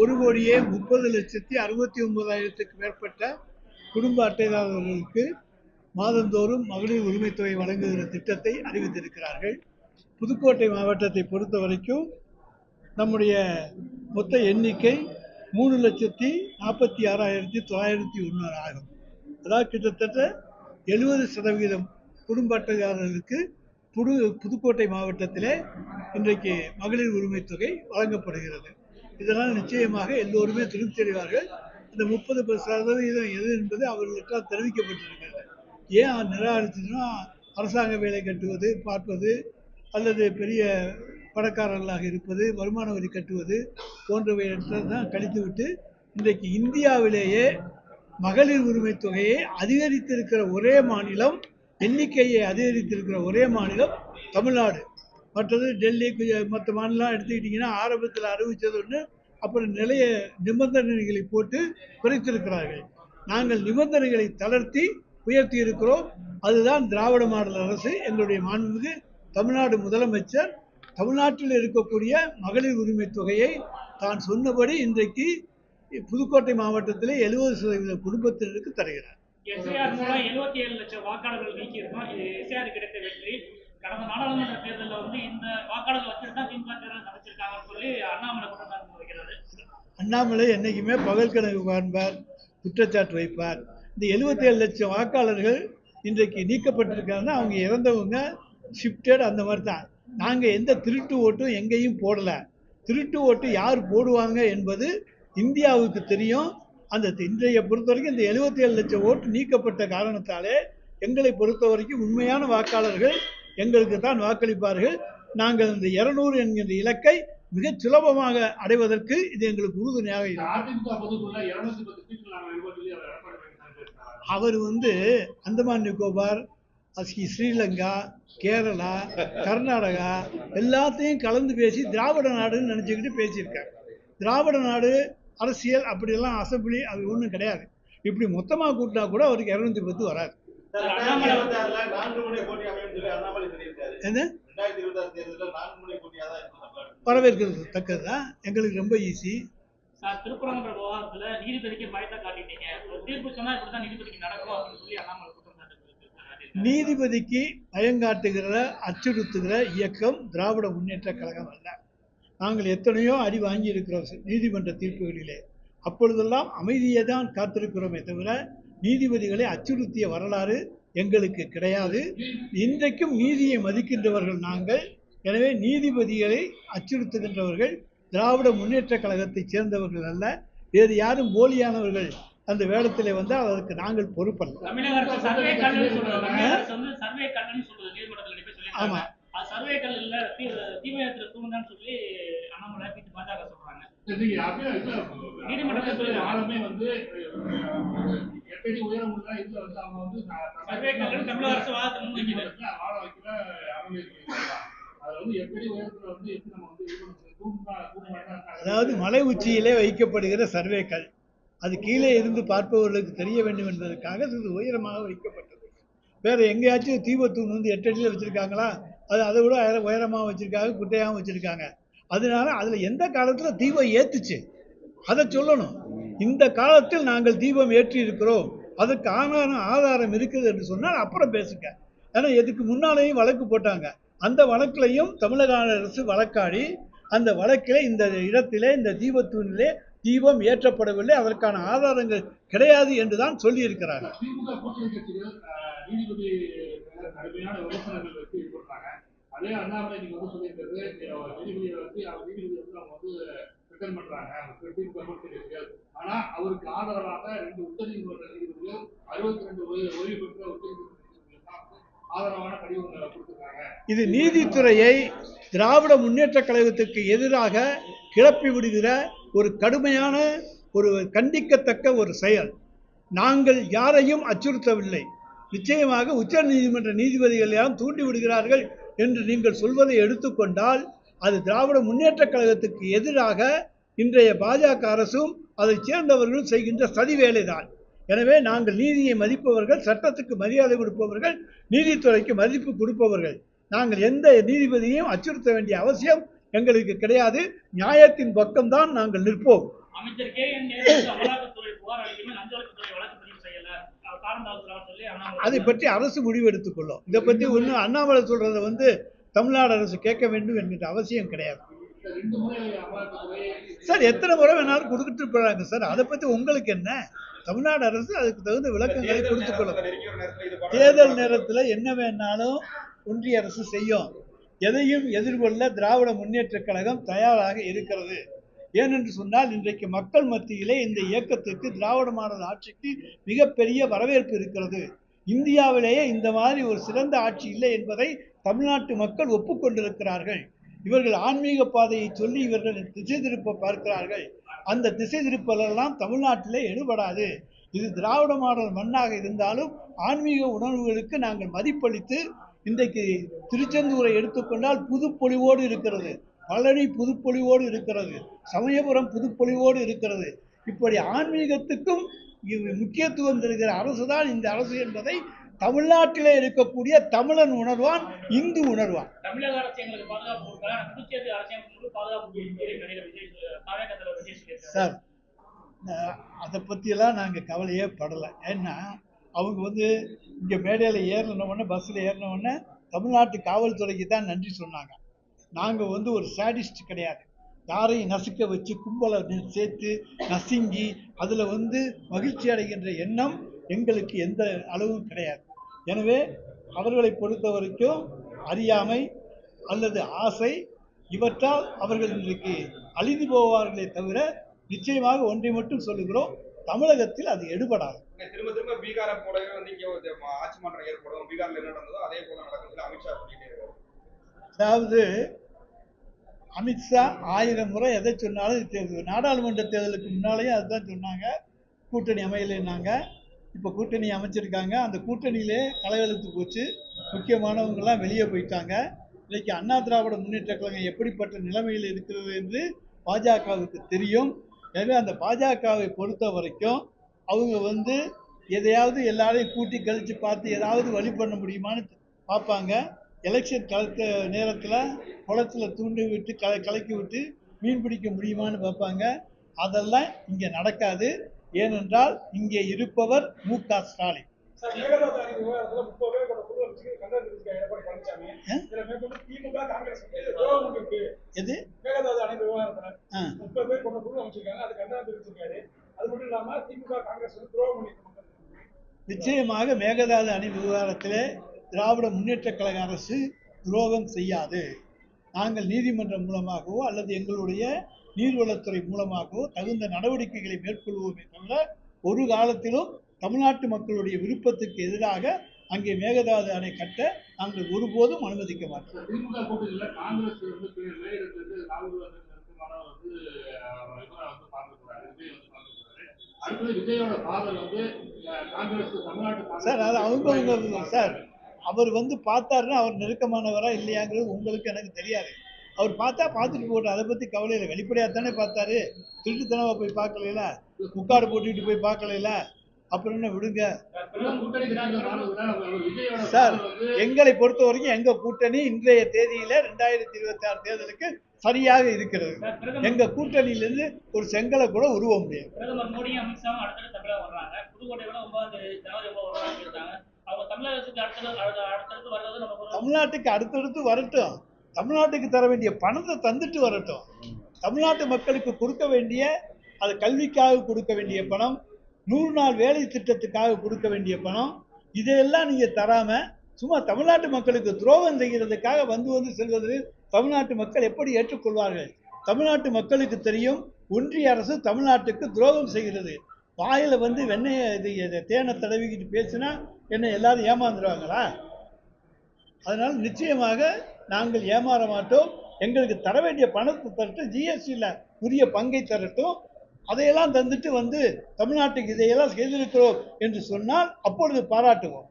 ஒரு கோடியே முப்பது லட்சத்தி அறுபத்தி ஒன்பதாயிரத்துக்கு மேற்பட்ட குடும்ப அட்டைதாரர்களுக்கு மாதந்தோறும் மகளிர் உரிமைத்தொகை வழங்குகிற திட்டத்தை அறிவித்திருக்கிறார்கள். புதுக்கோட்டை மாவட்டத்தை பொறுத்த வரைக்கும் நம்முடைய மொத்த எண்ணிக்கை மூணு லட்சத்தி நாற்பத்தி ஆறாயிரத்தி தொள்ளாயிரத்தி ஒன்று ஆகும். அதாவது கிட்டத்தட்ட எழுபது சதவீதம் குடும்ப அட்டைதாரர்களுக்கு புது புதுக்கோட்டை மாவட்டத்திலே இன்றைக்கு மகளிர் உரிமைத்தொகை வழங்கப்படுகிறது. இதனால் நிச்சயமாக எல்லோருமே திருப்தி அடைவார்கள். இந்த முப்பது சதவீதம் எது என்பது அவர்களுக்காக தெரிவிக்கப்பட்டிருக்கிறது. ஏன் நிராகரிச்சதுன்னா அரசாங்க வேலை கட்டுவது பார்ப்பது அல்லது பெரிய பணக்காரர்களாக இருப்பது வருமான வரி கட்டுவது போன்றவை தான் கழித்துவிட்டு இன்றைக்கு இந்தியாவிலேயே மகளிர் உரிமை தொகையை அதிகரித்திருக்கிற ஒரே மாநிலம் எண்ணிக்கையை அதிகரித்திருக்கிற ஒரே மாநிலம் தமிழ்நாடு. மற்றது டெல்லி மற்ற மாநிலம் எடுத்துக்கிட்டிங்கன்னா ஆரம்பத்தில் அறிவித்தது ஒன்று அப்புறம் நிலைய நிபந்தனைகளை போட்டு குறைத்திருக்கிறார்கள். நாங்கள் நிபந்தனைகளை தளர்த்தி உயர்த்தி இருக்கிறோம் அதுதான் திராவிட மாடல் அரசு. எங்களுடைய மாண்புமிகு தமிழ்நாடு முதலமைச்சர் தமிழ்நாட்டில் இருக்கக்கூடிய மகளிர் உரிமை தொகையை தான் சொன்னபடி இன்றைக்கு புதுக்கோட்டை மாவட்டத்தில் எழுபது சதவீத குடும்பத்தினருக்கு தருகிறார். எஸ்ஐஆர் மூலம் எழுபத்தி ஏழு லட்சம் வாக்காளர்கள் நீக்கியிருக்கோம். இது எஸ்ஐஆர் கிடைத்த வெற்றி. கடந்த நாடாளுமன்ற தேர்தலில் வந்து இந்த வாக்காளர்கள் வச்சிருந்தா திமுக தேர்தல் நடத்திருக்காங்கன்னு சொல்லி அண்ணாமலை குற்றச்சாட்டு வைக்கிறது அண்ணாமலை என்னைக்குமே பகல் கணக்கு காண்பார் குற்றச்சாட்டு வைப்பார். இந்த 77 லட்சம் வாக்காளர்கள் இன்றைக்கு நீக்கப்பட்டிருக்காங்கன்னா அவங்க இறந்தவங்க ஷிஃப்டட் அந்த மாதிரி தான் நாங்கள் எந்த திருட்டு ஓட்டும் எங்கேயும் போடலை. திருட்டு ஓட்டு யார் போடுவாங்க என்பது இந்தியாவுக்கு தெரியும். அந்த இன்றைய பொறுத்த வரைக்கும் இந்த 77 லட்சம் ஓட்டு நீக்கப்பட்ட காரணத்தாலே எங்களை பொறுத்த வரைக்கும் உண்மையான வாக்காளர்கள் எங்களுக்கு தான் வாக்களிப்பார்கள். நாங்கள் இந்த இருநூறு என்கின்ற இலக்கை மிகச் சுலபமாக அடைவதற்கு இது எங்களுக்கு உறுதுணையாக இருக்கும். அவர் வந்து அந்தமான் நிக்கோபார் அஸ்கி ஸ்ரீலங்கா கேரளா கர்நாடகா எல்லாத்தையும் கலந்து பேசி திராவிட நாடுன்னு நினச்சிக்கிட்டு பேசியிருக்கார். திராவிட நாடு அரசியல் அப்படியெல்லாம் அசம்பிளி அது ஒன்றும் கிடையாது. இப்படி மொத்தமாக கூட்டினா கூட அவருக்கு இரநூத்தி பத்து வராது. ரெண்டாயிரத்தி இருபத்தி ஆறுல நான்கு முனை போட்டி அமையும் சொல்லி அண்ணாமலை சொல்லியிருக்காரு. என்ன? ரெண்டாயிரத்தி இருபத்தி ஆறு தேர்தலில் நான்கு முனை போட்டியாக தான் இருக்கும் தமிழ்நாடு. வரவேற்கிறது தக்கது தான் எங்களுக்கு ரொம்ப ஈஸி சார் திருப்பரங்குன்ற விவகாரத்துல நீதிபதிக்கு பயத்தை காட்டிட்டீங்க. ஒரு தீர்ப்பு சொன்னா இப்படிதான் நீதிபதிக்கு நடக்கும் அப்படின்னு சொல்லி அண்ணாமலை குற்றம் சாட்டு நீதிபதிக்கு பயங்காட்டுகிற அச்சுறுத்துகிற இயக்கம் திராவிட முன்னேற்ற கழகம் அல்ல. நாங்கள் எத்தனையோ அடி வாங்கி இருக்கிறோம் நீதிமன்ற தீர்ப்புகளிலே. அப்பொழுதெல்லாம் அமைதியை தான் காத்திருக்கிறோமே தவிர நீதிபதிகளை அச்சுறுத்திய வரலாறு எங்களுக்கு கிடையாது. இன்றைக்கும் நீதியை மதிக்கின்றவர்கள் நாங்கள். எனவே நீதிபதிகளை அச்சுறுத்துகின்றவர்கள் திராவிட முன்னேற்ற கழகத்தைச் சேர்ந்தவர்கள் அல்ல. வேறு யாரும் போலியானவர்கள் அந்த வேடத்திலே வந்தால் அதற்கு நாங்கள் பொறுப்பல்ல. அரசு சர்வே கல்லுன்னு சொல்றது தமிழக அரசு வந்து சர்வே கல்லுன்னு சொல்றது நீதிமன்றத்தில் போய் சொல்லியிருக்காங்க ஆமா. அது சர்வே கல் இல்ல தீவிர தூண்டான்னு சொல்லி அண்ணாமலை பாஜக சொல்றாங்க இன்னைக்கு அப்படியே இல்ல, நீதிமன்றத்துல சொல்லுங்க. ஆளுமே வந்து அஹ், எட்டடி உயரம் உள்ள இதுல வந்து அவங்க வந்து நான் சர்வே கல்லுன்னு தமிழக அரசு வாதத்தை முன்வைக்குது நீதிமன்றத்துல வாழ வைக்கிற அனுமதி கொடுத்திருக்காங்க. அதுல வந்து எட்டடி உயரத்துல வந்து எப்படி நம்ம வந்து இது பண்ண முடியும்? தூண்டா தூண்ட வேண்டாம் அதாவது மலை உச்சியிலே வைக்கப்படுகிற சர்வேக்கள் அது கீழே இருந்து பார்ப்பவர்களுக்கு தெரிய வேண்டும் என்பதற்காக இது உயரமாக வைக்கப்பட்டது வேற எங்கேயாச்சும் தீபத்தூண் வந்து எட்டு அடியில் வச்சிருக்காங்களா அது அதை விட உயர- உயரமாக வச்சிருக்காங்க குட்டையாகவும் வச்சிருக்காங்க அதனால அதில் எந்த காலத்தில் தீபம் ஏற்றுச்சு அதை சொல்லணும். இந்த காலத்தில் நாங்கள் தீபம் ஏற்றி இருக்கிறோம் அதுக்கு ஆதாரம் ஆதாரம் இருக்குது என்று சொன்னால் அப்புறம் பேசுங்க. ஏன்னா இதுக்கு முன்னாலேயும் வழக்கு போட்டாங்க. அந்த வழக்கிலையும் தமிழக அரசு வழக்காடி அந்த வழக்கில் இந்த இடத்திலே இந்த தீபத்தூணிலே தீபம் ஏற்றப்படவில்லை. அதற்கான ஆதாரங்கள் கிடையாது என்று தான் சொல்லியிருக்கிறார்கள். அதே அண்ணாமலை நீங்க வந்து சொல்லியிருக்கிறது நீதிபதியை வந்து அவர் நீதிபதி வந்து அவங்க வந்து ரிட்டர்ன் பண்றாங்க. அவங்க திமுக ஆனா அவருக்கு ஆதரவாக ரெண்டு உச்சநீதிமன்ற நீதிபதிகள் அறுபத்தி ரெண்டு ஓய்வு பெற்ற உச்சநீதிமன்ற ஆதரவான கடிதங்களை கொடுத்திருக்காங்க. இது நீதித்துறையை திராவிட முன்னேற்ற கழகத்துக்கு எதிராக கிளப்பி விடுகிற ஒரு கடுமையான ஒரு கண்டிக்கத்தக்க ஒரு செயல். நாங்கள் யாரையும் அச்சுறுத்தவில்லை. நிச்சயமாக உச்ச நீதிமன்ற நீதிபதிகள் யாரும் தூண்டி விடுகிறார்கள். என்று நீங்கள் சொல்வதை எடுத்துக்கொண்டால் அது திராவிட முன்னேற்ற கழகத்துக்கு எதிராக இன்றைய பாஜக அரசும் அதைச் சேர்ந்தவர்களும் செய்கின்ற சதி வேலைதான். எனவே நாங்கள் நீதியை மதிப்பவர்கள் சட்டத்துக்கு மரியாதை கொடுப்பவர்கள் நீதித்துறைக்கு மதிப்பு கொடுப்பவர்கள். நாங்கள் எந்த நீதிபதியையும் அச்சுறுத்த வேண்டிய அவசியம் எங்களுக்கு கிடையாது. நியாயத்தின் பக்கம்தான் நாங்கள் நிற்போம். அமைச்சர் கே என் அமலாக்கத்துறை புகார் அளிக்குமே லஞ்ச ஒழிப்புத்துறை வழக்கு பதிவு செய்யல அவர் காலம் தாழ்த்துறான்னு சொல்லி அண்ணாமலை அதை பற்றி அரசு முடிவு எடுத்துக்கொள்ளும் இதை பற்றி ஒன்றும் அண்ணாமலை சொல்றதை வந்து தமிழ்நாடு அரசு கேட்க வேண்டும் என்கின்ற அவசியம் கிடையாது. சார் எத்தனை முறை வேணாலும் கொடுத்துட்டு போறாங்க சார். அதை பற்றி உங்களுக்கு என்ன? தமிழ்நாடு அரசு அதுக்கு தகுந்த விளக்கங்களை கொடுத்துக் கொள்ளும் தேர்தல் நேரத்தில் என்ன வேணாலும் ஒன்றிய அரசு செய்யும். எதையும் எதிர்கொள்ள திராவிட முன்னேற்றக் கழகம் தயாராக இருக்கிறது. ஏனென்று சொன்னால் இன்றைக்கு மக்கள் மத்தியிலே இந்த இயக்கத்துக்கு திராவிட மாடல் ஆட்சிக்கு மிகப்பெரிய வரவேற்பு இருக்கிறது. இந்தியாவிலேயே இந்த மாதிரி ஒரு சிறந்த ஆட்சி இல்லை என்பதை தமிழ்நாட்டு மக்கள் ஒப்புக்கொண்டிருக்கிறார்கள். இவர்கள் ஆன்மீக பாதையை சொல்லி இவர்கள் திசை திருப்ப பார்க்கிறார்கள். அந்த திசை திருப்பலெல்லாம் தமிழ்நாட்டிலே எடுபடாது. இது திராவிட மாடல் மண்ணாக இருந்தாலும் ஆன்மீக உணர்வுகளுக்கு நாங்கள் மதிப்பளித்து இன்றைக்கு திருச்செந்தூரை எடுத்துக்கொண்டால் புதுப்பொழிவோடு இருக்கிறது. பழனி புதுப்பொலிவோடு இருக்கிறது. சமயபுரம் புதுப்பொலிவோடு இருக்கிறது. இப்படி ஆன்மீகத்துக்கும் இது முக்கியத்துவம் தருகிற அரசு தான் இந்த அரசு என்பதை தமிழ்நாட்டிலே இருக்கக்கூடிய தமிழன் உணர்வான் இந்து உணர்வான். தமிழக அரசு சார் அதை பற்றியெல்லாம் நாங்கள் கவலையே படலை. ஏன்னா அவங்க வந்து இங்கே மேடையில் ஏறின உடனே பஸ்ஸில் ஏறின உடனே தமிழ்நாட்டு காவல்துறைக்கு தான் நன்றி சொன்னாங்க. நாங்கள் வந்து ஒரு சாடிஸ்ட் கிடையாது. யாரையும் நசுக்க வச்சு கும்பலை சேர்த்து நசுங்கி அதில் வந்து மகிழ்ச்சி அடைகின்ற எண்ணம் எங்களுக்கு எந்த அளவும் கிடையாது. எனவே அவர்களை பொறுத்த வரைக்கும் அறியாமை அல்லது ஆசை இவற்றால் அவர்கள் இன்றைக்கு அழிந்து போவார்களே தவிர நிச்சயமாக ஒன்றை மட்டும் சொல்லுகிறோம். தமிழகத்தில் அது எடுபடாது. திரும்ப திரும்ப பீகாரை போலவே வந்து இங்க ஆட்சி மாற்றம் ஏற்படும். பீகார்ல என்ன நடந்ததோ அதே போல நடக்குதுன்னு அமித்ஷா சொல்லிட்டே அதாவது அமித்ஷா ஆயிரம் முறை எதை சொன்னாலும் தே- நாடாளுமன்ற தேர்தலுக்கு முன்னாலேயும் அதுதான் சொன்னாங்க. கூட்டணி அமையலைன்னாங்க. இப்போ கூட்டணி அமைச்சிருக்காங்க. அந்த கூட்டணியிலே கலவெழுத்து போச்சு. முக்கியமானவங்கெல்லாம் வெளியே போயிட்டாங்க. இன்றைக்கி அண்ணா திராவிட முன்னேற்ற கழகம் எப்படிப்பட்ட நிலைமையில் இருக்கிறது என்று பாஜகவுக்கு தெரியும். எனவே அந்த பாஜகவை பொறுத்த வரைக்கும் அவங்க வந்து எதையாவது எல்லாரையும் கூட்டி கழித்து பார்த்து ஏதாவது வழி பண்ண முடியுமான்னு பார்ப்பாங்க. எலெக்ஷன் கலக்க நேரத்தில் குளத்துல தூண்டி விட்டு க கலக்கி விட்டு மீன் பிடிக்க முடியுமான்னு பார்ப்பாங்க. அதெல்லாம் இங்கே நடக்காது. ஏனென்றால் இங்கே இருப்பவர் மு க ஸ்டாலின். எது? நிச்சயமாக மேகதாது அணை விவகாரத்திலே திராவிட முன்னேற்றக் கழக அரசு துரோகம் செய்யாது. நாங்கள் நீதிமன்றம் மூலமாகவோ அல்லது எங்களுடைய நீர்வளத்துறை மூலமாகவோ தகுந்த நடவடிக்கைகளை மேற்கொள்வோமே தவிர ஒரு காலத்திலும் தமிழ்நாட்டு மக்களுடைய விருப்பத்துக்கு எதிராக அங்கே மேகதாது அணை கட்ட நாங்கள் ஒருபோதும் அனுமதிக்க மாட்டோம். சார் அது அவங்கவுங்க சார் அவர் வந்து பார்த்தாருன்னா அவர் நெருக்கமானவரா இல்லையாங்கிறது உங்களுக்கு எனக்கு தெரியாது. அவர் பார்த்தா பார்த்துட்டு போட்டோம் அதை பற்றி கவலை இல்லை. வெளிப்படையாக தானே பார்த்தாரு. திருட்டுத்தனமாக போய் பார்க்கலையில முக்காடு போட்டுக்கிட்டு போய் பார்க்கலையில அப்புறம் என்ன விடுங்க? சார் எங்களை பொறுத்த வரைக்கும் எங்க கூட்டணி இன்றைய தேதியில ரெண்டாயிரத்தி இருபத்தி ஆறு தேர்தலுக்கு சரியாக இருக்கிறது. எங்க கூட்டணியிலிருந்து ஒரு செங்கலை கூட உருவ முடியாது. தமிழ்நாட்டுக்கு அடுத்தடுத்து வரட்டும். தமிழ்நாட்டுக்கு தர வேண்டிய பணத்தை தந்துட்டு வரட்டும். தமிழ்நாட்டு மக்களுக்கு கொடுக்க வேண்டிய அது கல்விக்காக கொடுக்க வேண்டிய பணம் நூறு நாள் வேலை திட்டத்துக்காக கொடுக்க வேண்டிய பணம் இதையெல்லாம் நீங்க தராம சும்மா தமிழ்நாட்டு மக்களுக்கு துரோகம் செய்கிறதுக்காக வந்து வந்து செல்வது தமிழ்நாட்டு மக்கள் எப்படி ஏற்றுக்கொள்வார்கள்? தமிழ்நாட்டு மக்களுக்கு தெரியும் ஒன்றிய அரசு தமிழ்நாட்டுக்கு துரோகம் செய்கிறது. வாயில் வந்து வெண்ணெயை இது தேனை தடவிக்கிட்டு பேசினா என்னை எல்லாரும் ஏமாந்துருவாங்களா? அதனால் நிச்சயமாக நாங்கள் ஏமாற மாட்டோம். எங்களுக்கு தர வேண்டிய பணத்தை தரட்டும் ஜிஎஸ்டியில் உரிய பங்கை தரட்டும். அதையெல்லாம் தந்துட்டு வந்து தமிழ்நாட்டுக்கு இதையெல்லாம் செய்திருக்கிறோம் என்று சொன்னால் அப்பொழுது பாராட்டுவோம்.